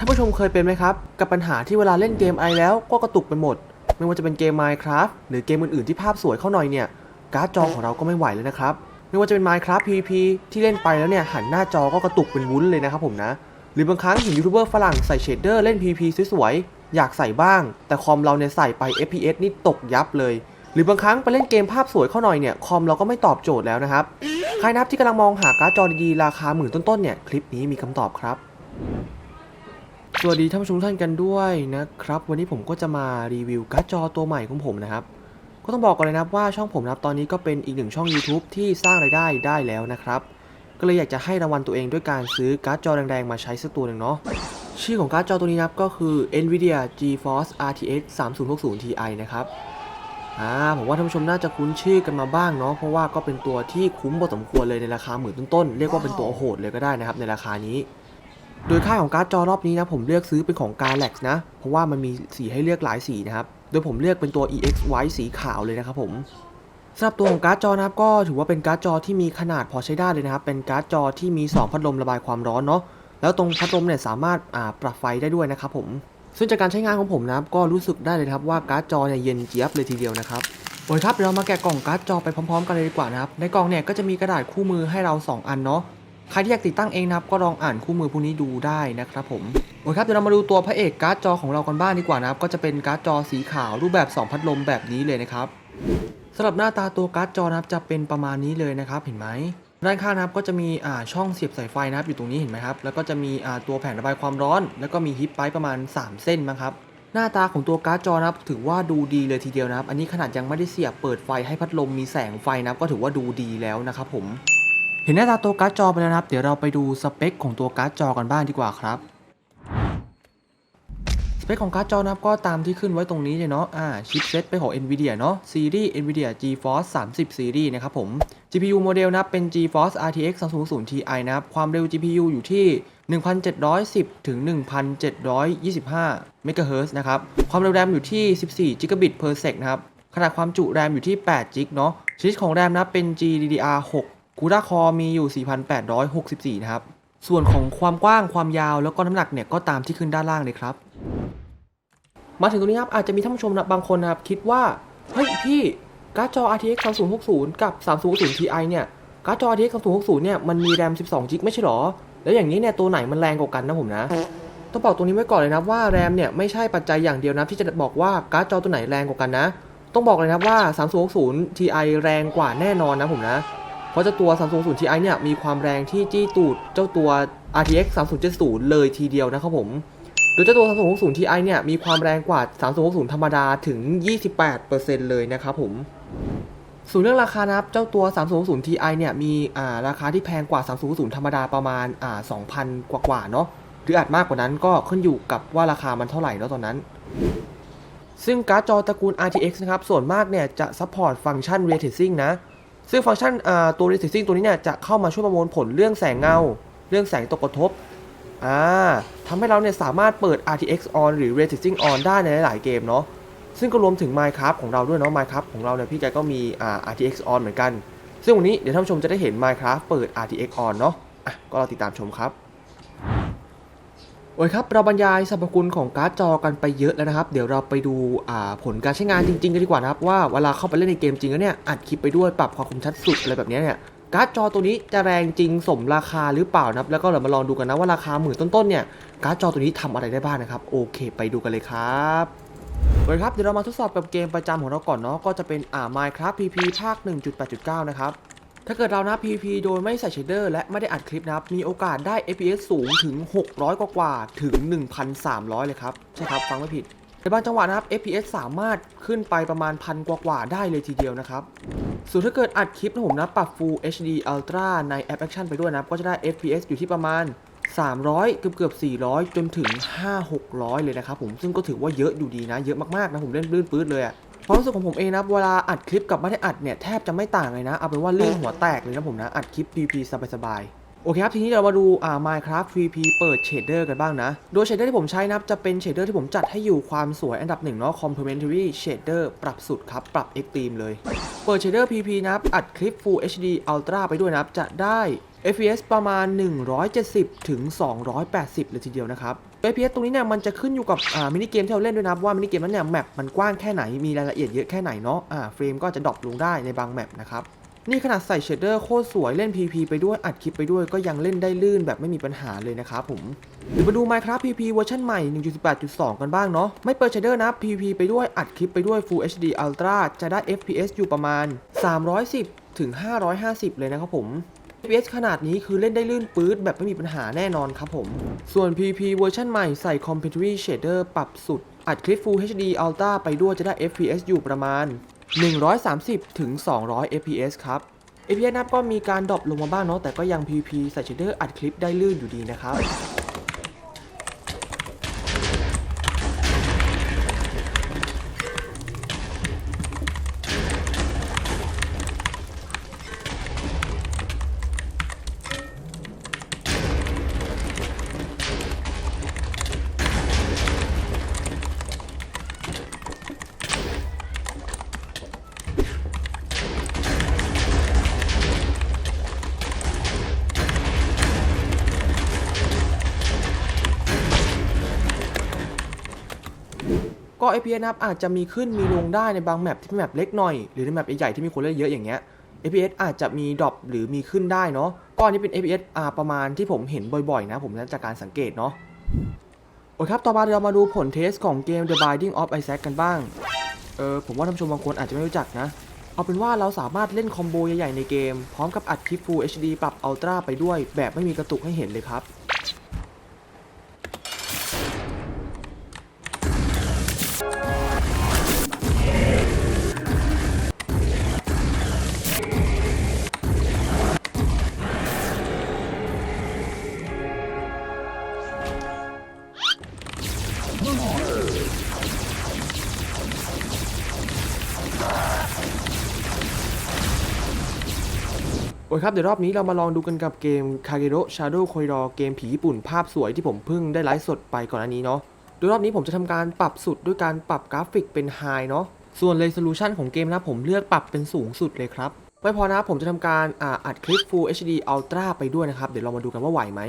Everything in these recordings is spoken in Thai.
ท่านผู้ชมเคยเป็นไหมครับ กับปัญหาที่เวลาเล่นเกมไอแล้วก็กระตุกไปหมด ไม่ว่าจะเป็นเกม Minecraft หรือเกมอื่นๆที่ภาพสวยเข้าหน่อยเนี่ย การ์ดจอของเราก็ไม่ไหวเลยนะครับ ไม่ว่าจะเป็น Minecraft PVP ที่เล่นไปแล้วเนี่ยหันหน้าจอก็กระตุกเป็นวุ้นเลยนะครับผมนะ หรือบางครั้งเห็นยูทูบเบอร์ฝรั่งใส่เชดเดอร์เล่น PVP สวยๆอยากใส่บ้าง แต่คอมเราเนี่ยใส่ไป FPS นี่ตกยับเลย หรือบางครั้งไปเล่นเกมภาพสวยเข้าหน่อยเนี่ยคอมเราก็ไม่ตอบโจทย์แล้วนะครับใครนับที่กำลังมองหาการ์ดจอดีๆราคาหมื่นต้นๆเนี่ยคลิปนี้มีคำตอบครับ สวัสดีท่านผู้ชมท่านกันด้วยนะครับ วันนี้ผมก็จะมารีวิวการ์ดจอตัวใหม่ของผมนะครับ ก็ต้องบอกก่อนเลยนะว่าช่องผมนะครับตอนนี้ก็เป็นอีกหนึ่งช่อง YouTube ที่สร้างรายได้ได้แล้วนะครับ ก็เลยอยากจะให้รางวัลตัวเองด้วยการซื้อการ์ดจอแดงๆมาใช้สักตัวหนึ่งเนาะชื่อของการ์ดจอตัวนี้นะครับก็คือ Nvidia GeForce RTX 3060 Ti นะครับอ่าผมว่าท่านผู้ชมน่าจะคุ้นชื่อกันมาบ้างเนาะเพราะว่าก็เป็นตัวที่คุ้มพอสมควรเลยในราคาหมื่นต้นๆเรียกว่าเป็นตัวโหดเลยก็ได้นะครับในราคานี้ โดยค่าของการ์ดจอรอบนี้นะผมเลือกซื้อเป็นของ Galax นะ เพราะว่ามันมีสีให้เลือกหลายสีนะครับ โดยผมเลือกเป็นตัว EX White สีขาวเลยนะครับผมสำหรับตัวของการ์ดจอนะครับก็ถือว่าเป็นการ์ดจอที่มีขนาดพอใช้ได้เลยนะครับ เป็นการ์ดจอที่มี 2 พัดลมระบายความร้อนเนาะแล้วตรงพัดลมเนี่ยสามารถปรับไฟได้ด้วยนะครับผมซึ่งจากการใช้งานของผมนะครับก็รู้สึกได้เลยครับว่าการ์ดจอเนี่ยเย็นเจี๊ยบเลยทีเดียวนะครับโอเคครับเดี๋ยวเรามาแกะกล่องการ์ดจอไปพร้อมๆ กันเลยดีกว่านะครับในกล่องเนี่ยก็จะมีกระดาษคู่มือให้เรา 2 อันเนาะ ใครที่อยากติดตั้งเองนะครับก็ลองอ่านคู่มือพวกนี้ดูได้นะครับผมโอเคครับเดี๋ยวเรามาดูตัวพระเอกการ์ดจอของเรากันบ้างดีกว่านะครับก็จะเป็นการ์ดจอสีขาวรูปแบบ 2 พัดลมแบบนี้เลยนะครับสำหรับหน้าตาตัวการ์ดจอนะครับจะเป็นประมาณนี้เลยนะครับเห็นไหมด้านข้างนะครับก็จะมีอ่าช่องเสียบสายไฟนะครับอยู่ตรงนี้เห็นไหมครับแล้วก็จะมีอ่าตัวแผงระบายความร้อน แล้วก็มีฮิปไปประมาณ 3 เส้นมั้งครับหน้าตาของตัวการ์ดจอนะครับถือว่าดูดีเลยทีเดียวนะครับ อันนี้ขนาดยังไม่ได้เสียบเปิดไฟให้พัดลมมีแสงไฟนะครับก็ถือว่าดูดีแล้วนะครับผม เห็นหน้าตาตัวการ์ดจอไปแล้วนะครับ เดี๋ยวเราไปดูสเปคของตัวการ์ดจอกันบ้างดีกว่าครับสเปคของการ์ดจอนะครับก็ตามที่ขึ้นไว้ตรงนี้เลยเนาะอ่าชิปเซตเป็นของ NVIDIA เนาะซีรีส์ NVIDIA GeForce 30 Series นะครับผม GPU โมเดลนับเป็น GeForce RTX 3060 Ti นะครับ ความเร็ว GPU อยู่ที่ 1710 ถึง 1725 MHz นะครับ ความเร็วแรมอยู่ที่ 14 Gigabit per sec นะครับ ขนาดความจุแรมอยู่ที่8 g b เนาะชนิดของแรมนะครับเป็น GDDR6 กูด้าคอมีอยู่ 4,864 นะครับ ส่วนของความกว้างความยาวแล้วก็น้ำหนักเนี่ยก็ตามที่ขึ้นด้านล่างเลยครับ มาถึงตรงนี้ครับ อาจจะมีท่านผู้ชมนะบางคนนะครับ คิดว่า เฮ้ยพี่การ์ดจอ RTX 3060 กับ 3060 Ti เนี่ยการ์ดจอ RTX 3060 เนี่ยมันมีแรม 12 g b ไม่ใช่หรอ แล้วอย่างนี้เนี่ยตัวไหนมันแรงกว่ากันนะผมนะต้องบอกตรงนี้ไว้ก่อนเลยนะว่าแรมเนี่ยไม่ใช่ปัจจัยอย่างเดียวนะที่จะบอกว่าการ์ดจอตัวไหนแรงกว่ากันนะ ต้องบอกเลยนะว่า 3060 Ti แรงกว่าแน่นอนนะผมนะ ราะเจ้าตัว3060 Ti เนี่ยมีความแรงที่จี้ตูดเจ้าตัว RTX 3070 เลยทีเดียวนะครับผม โดยเจ้าตัว3060 Ti เนี่ยมีความแรงกว่า 3060 ธรรมดาถึง 28%เลยนะครับผมส่วนเรื่องราคานะครับ เจ้าตัว 3060 Ti เนี่ย มีอ่าราคาที่แพงกว่า 3060 ธรรมดาประมาณอ่า2,000 กว่าๆเนาะ หรืออาจมากกว่านั้นก็ขึ้นอยู่กับว่าราคามันเท่าไหร่แล้วตอนนั้น ซึ่งการ์ดจอตระกูล RTX นะครับ ส่วนมากเนี่ย จะซัพพอร์ตฟังก์ชัน Ray Tracing นะ ซึ่งฟังก์ชันตัว Ray Tracing ตัวนี้เนี่ยจะเข้ามาช่วยประมวลผลเรื่องแสงเงา เรื่องแสงตกกระทบอ่าทำให้เราเนี่ยสามารถเปิด RTX on หรือ Ray Tracing on ได้ในหลายเกมเนาะซึ่งก็รวมถึง Minecraft ของเราด้วยเนาะ Minecraft ของเราเนี่ยพี่แกก็มีอ่า RTX on เหมือนกัน ซึ่งวันนี้เดี๋ยวท่านผู้ชมจะได้เห็น Minecraft เปิด RTX on เนาะอะก็รอติดตามชมครับ โอ้ยครับ เราบรรยายสรรพคุณของการ์ดจอกันไปเยอะแล้วนะครับ เดี๋ยวเราไปดูผลการใช้งานจริง ๆ กันดีกว่านะครับ ว่าเวลาเข้าไปเล่นในเกมจริงแล้วเนี่ยอัดคลิปไปด้วยปรับความคมชัดสุดอะไรแบบนี้เนี่ยการ์ดจอตัวนี้จะแรงจริงสมราคาหรือเปล่านะครับ แล้วก็เรามาลองดูกันนะว่าราคาหมื่นต้นๆเนี่ยการ์ดจอตัวนี้ทำอะไรได้บ้างนะครับ โอเค ไปดูกันเลยครับโอเคครับเดี๋ยวเรามาทดสอบกับเกมประจำของเราก่อนเนาะก็จะเป็นอ่า Minecraft PP ภาค 1.8.9 นะครับ ถ้าเกิดเรานะ PVP โดยไม่ใส่เชดเดอร์และไม่ได้อัดคลิปนะครับ มีโอกาสได้ FPS สูงถึง 600 กว่าถึง 1,300 เลยครับ ใช่ครับ ฟังไม่ผิดในบางจังหวะนะครับ FPS สามารถขึ้นไปประมาณพันกว่ากว่าได้เลยทีเดียวนะครับ ส่วนถ้าเกิดอัดคลิปนะผมนะ ปรับ Full HD Ultra ในแอป Action ไปด้วยนะก็จะได้ FPS อยู่ที่ประมาณ 300 เกือบเกือบๆ400 จนถึง 5-600 เลยนะครับผมซึ่งก็ถือว่าเยอะอยู่ดีนะ เยอะมากๆนะผมเล่นลื่นปื๊ดเลยอะ ความรู้สึกของผมเองนะเวลาอัดคลิปกับไม่ได้อัดเนี่ยแทบจะไม่ต่างเลยนะเอาเป็นว่าลื่นหัวแตกเลยนะผมนะอัดคลิป PVP สบายๆ โอเคครับ ทีนี้เรามาดูอ่า Minecraft 3P เปิดเชดเดอร์กันบ้างนะ โดยเชดเดอร์ที่ผมใช้นะครับ จะเป็นเชดเดอร์ที่ผมจัดให้อยู่ความสวยอันดับหนึ่งเนาะ Complementary Shader ปรับสุดครับ ปรับ Extreme เลย เปิดเชดเดอร์ PP นะครับ อัดคลิป Full HD Ultra ไปด้วยนะครับ จะได้ FPS ประมาณ 170 ถึง 280 เลยทีเดียวนะครับ FPS ตรงนี้เนี่ยมันจะขึ้นอยู่กับอ่ามินิเกมที่เราเล่นด้วยนับว่ามินิเกมนั้นเนี่ยแมปมันกว้างแค่ไหนมีรายละเอียดเยอะแค่ไหนเนาะอ่าเฟรมก็จะดรอปลงได้ในบางแมปนะครับ นี่ขนาดใส่เชดเดอร์โคตรสวยเล่น PP ไปด้วยอัดคลิปไปด้วยก็ยังเล่นได้ลื่นแบบไม่มีปัญหาเลยนะครับผมเดี๋ยวมาดู Minecraft PP เวอร์ชันใหม่ 1.18.2 กันบ้างเนาะไม่เปิดเชดเดอร์นะ PP ไปด้วยอัดคลิปไปด้วย Full HD Ultra จะได้ FPS อยู่ประมาณ 310ถึง550 เลยนะครับผม FPS ขนาดนี้คือเล่นได้ลื่นปื๊ดแบบไม่มีปัญหาแน่นอนครับผม ส่วน PP เวอร์ชันใหม่ใส่ Complementary Shader ปรับสุด อัดคลิป Full HD Ultra ไปด้วยจะได้ FPS อยู่ประมาณ 130 ถึง 200 FPS ครับ FPS นับก็มีการดรอปลงมาบ้างเนาะแต่ก็ยัง PP ใส่เชดเดอร์อัดคลิปได้ลื่นอยู่ดีนะครับ ก็ FPS นะครับอาจจะมีขึ้นมีลงได้ในบางแมปที่เป็นแมปเล็กหน่อย หรือในแมปใหญ่ๆที่มีคนเล่นเยอะอย่างเงี้ย FPS อาจจะมีดรอปหรือมีขึ้นได้เนาะก็อันนี้เป็น FPS อ่าประมาณที่ผมเห็นบ่อยๆ นะผมนั้นจากการสังเกตเนาะโอเคครับ ต่อมาเรามาดูผลเทสของเกม The Binding of Isaac กันบ้าง เออผมว่าท่านผู้ชมบางคนอาจจะไม่รู้จักนะ เอาเป็นว่าเราสามารถเล่นคอมโบใหญ่ๆในเกม พร้อมกับอัดคลิป Full HD ปรับ Ultra ไปด้วย แบบไม่มีกระตุกให้เห็นเลยครับ โอเคครับเดี๋ยวรอบนี้เรามาลองดูกันกับเกม Kagero Shadow Corridor เกมผีญี่ปุ่นภาพสวยที่ผมเพิ่งได้ไลฟ์สดไปก่อนอันนี้เนาะ โดยรอบนี้ผมจะทำการปรับสุดด้วยการปรับกราฟิกเป็น High เนาะ ส่วน Resolution ของเกมนะผมเลือกปรับเป็นสูงสุดเลยครับ ไม่พอนะครับผมจะทำการออัดคลิป Full HD Ultra ไปด้วยนะครับ เดี๋ยวเรามาดูกันว่าไหวไหม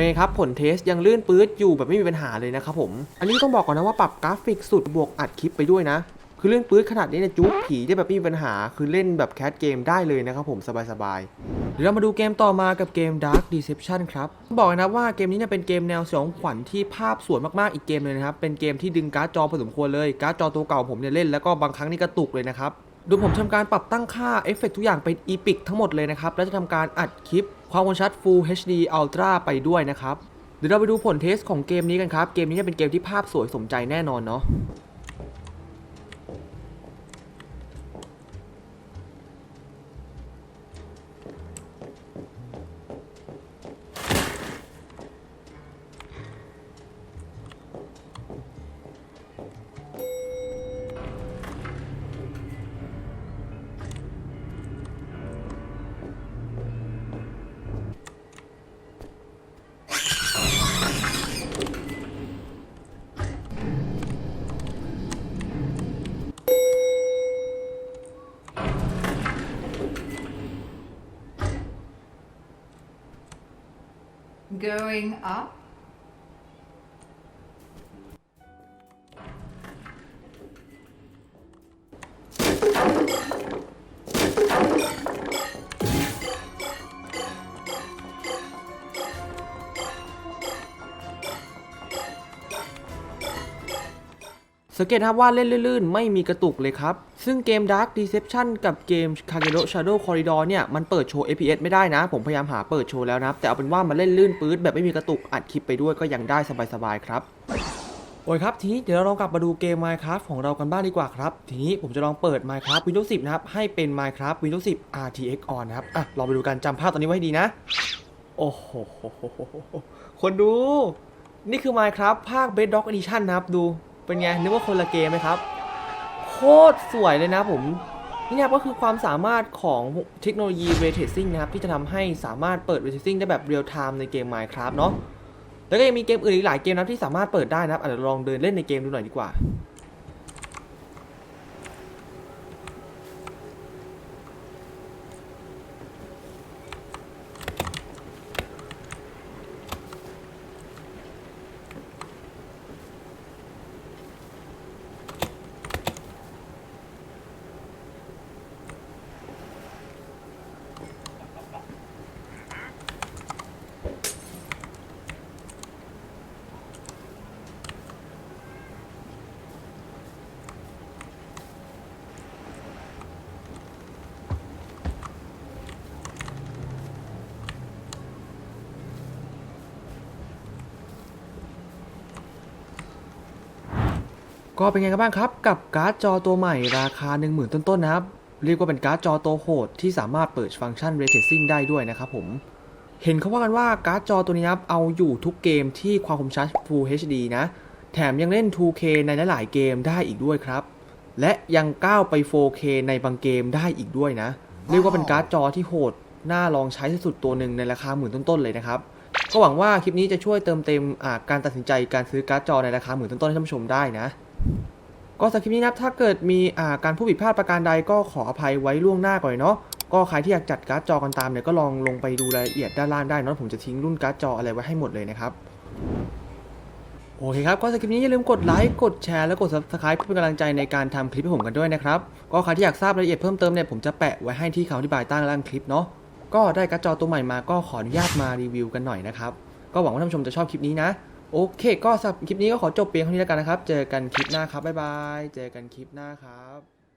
เป็นไงครับผลเทสยังลื่นปื๊ดอยู่แบบไม่มีปัญหาเลยนะครับผม อันนี้ต้องบอกก่อนนะว่าปรับกราฟิกสุดบวกอัดคลิปไปด้วยนะ คือเลื่นปื๊ดขนาดนี้เนี่ยจุ๊บผีได้แบบไม่มีปัญหา คือเล่นแบบแคสเกมได้เลยนะครับผมสบายๆเดี๋ยวเรามาดูเกมต่อมากับเกม Dark Deception ครับ บอกนะว่าเกมนี้เนี่ยเป็นเกมแนวสยองขวัญที่ภาพสวยมากๆอีกเกมเลยนะครับ เป็นเกมที่ดึงการ์ดจอพอสมควรเลย การ์ดจอตัวเก่าผมเนี่ยเล่นแล้วก็บางครั้งนี่กระตุกเลยนะครับโดยผมทำการปรับตั้งค่าเอฟเฟกทุกอย่างเป็น Epic ทั้งหมดเลยนะครับ และจะทำการอัดคลิป ความคมชัด Full HD Ultra ไปด้วยนะครับ เดี๋ยวเราไปดูผลเทสของเกมนี้กันครับ เกมนี้จะเป็นเกมที่ภาพสวยสมใจแน่นอนเนาะ Going up. สังเกตครับว่าเล่นลื่นๆ ไม่มีกระตุกเลยครับ ซึ่งเกม Dark Deception กับเกม Kagero Shadow Corridor เนี่ย มันเปิดโชว์ FPS ไม่ได้นะ ผมพยายามหาเปิดโชว์แล้วนะ แต่เอาเป็นว่ามันเล่นลื่นปื๊ดแบบไม่มีกระตุกอัดคลิปไปด้วยก็ยังได้สบายๆครับโอ้ยครับ ทีนี้เดี๋ยวเราลองกลับมาดูเกม Minecraft ของเรากันบ้างดีกว่าครับ ทีนี้ผมจะลองเปิด Minecraft Windows 10 นะครับ ให้เป็น Minecraft Windows 10 RTX on นะครับ อะ ลองไปดูกันจำภาพตอนนี้ไว้ให้ดีนะ โอ้โห คนดู นี่คือ Minecraft ภาค Bedrock Edition นะครับ ดู เป็นไงนึกว่าคนละเกมไหมครับ โคตรสวยเลยนะผมนี่นะครับก็คือความสามารถของเทคโนโลยี Ray Tracing นะครับที่จะทำให้สามารถเปิด Ray Tracing ได้แบบเรียลไทม์ในเกม Minecraft เนาะแล้วก็ยังมีเกมอื่นอีกหลายเกมนะที่สามารถเปิดได้นะครับอาจจะลองเดินเล่นในเกมดูหน่อยดีกว่า ก็เป็นไงกันบ้างครับกับการ์ดจอตัวใหม่ราคา 10,000 ต้นๆนะครับ เรียกว่าเป็นการ์ดจอตัวโหดที่สามารถเปิดฟังก์ชัน Ray Tracing ได้ด้วยนะครับผม เห็นเขาว่ากันว่าการ์ดจอตัวนี้นะครับเอาอยู่ทุกเกมที่ความคมชัด Full HD นะ แถมยังเล่น 2K ในหลายๆเกมได้อีกด้วยครับ และยังก้าวไป 4K ในบางเกมได้อีกด้วยนะ เรียกว่าเป็นการ์ดจอที่โหดน่าลองใช้สุดตัวหนึ่งในราคาหมื่นต้นๆเลยนะครับก็หวังว่าคลิปนี้จะช่วยเติมเต็มการตัดสินใจการซื้อการ์ดจอในราคาหมื่นต้นๆให้ท่านผู้ชมได้นะ ก็สำหรับคลิปนี้นะครับ ถ้าเกิดมีการผู้ผิดพลาดประการใดก็ขออภัยไว้ล่วงหน้าก่อนเนาะ ก็ใครที่อยากจัดการ์ดจอกันตามเนี่ยก็ลองลงไปดูรายละเอียดด้านล่างได้เนาะผมจะทิ้งรุ่นการ์ดจออะไรไว้ให้หมดเลยนะครับโอเคครับ ก็สำหรับคลิปนี้อย่าลืมกดไลค์กดแชร์และกด subscribe เพื่อเป็นกำลังใจในการทำคลิปให้ผมกันด้วยนะครับ ก็ใครที่อยากทราบรายละเอียดเพิ่มเติมเนี่ยผมจะแปะไว้ให้ที่คำอธิบายใต้ล่างคลิปเนาะก็ได้การ์ดจอตัวใหม่มาก็ขออนุญาตมารีวิวกันหน่อยนะครับก็หวังว่าท่านผู้ชมจะชอบคลิปนี้นะ โอเค ก็สำหรับคลิปนี้ก็ขอจบเพียงเท่านี้แล้วกันนะครับ เจอกันคลิปหน้าครับ บ๊ายบาย เจอกันคลิปหน้าครับ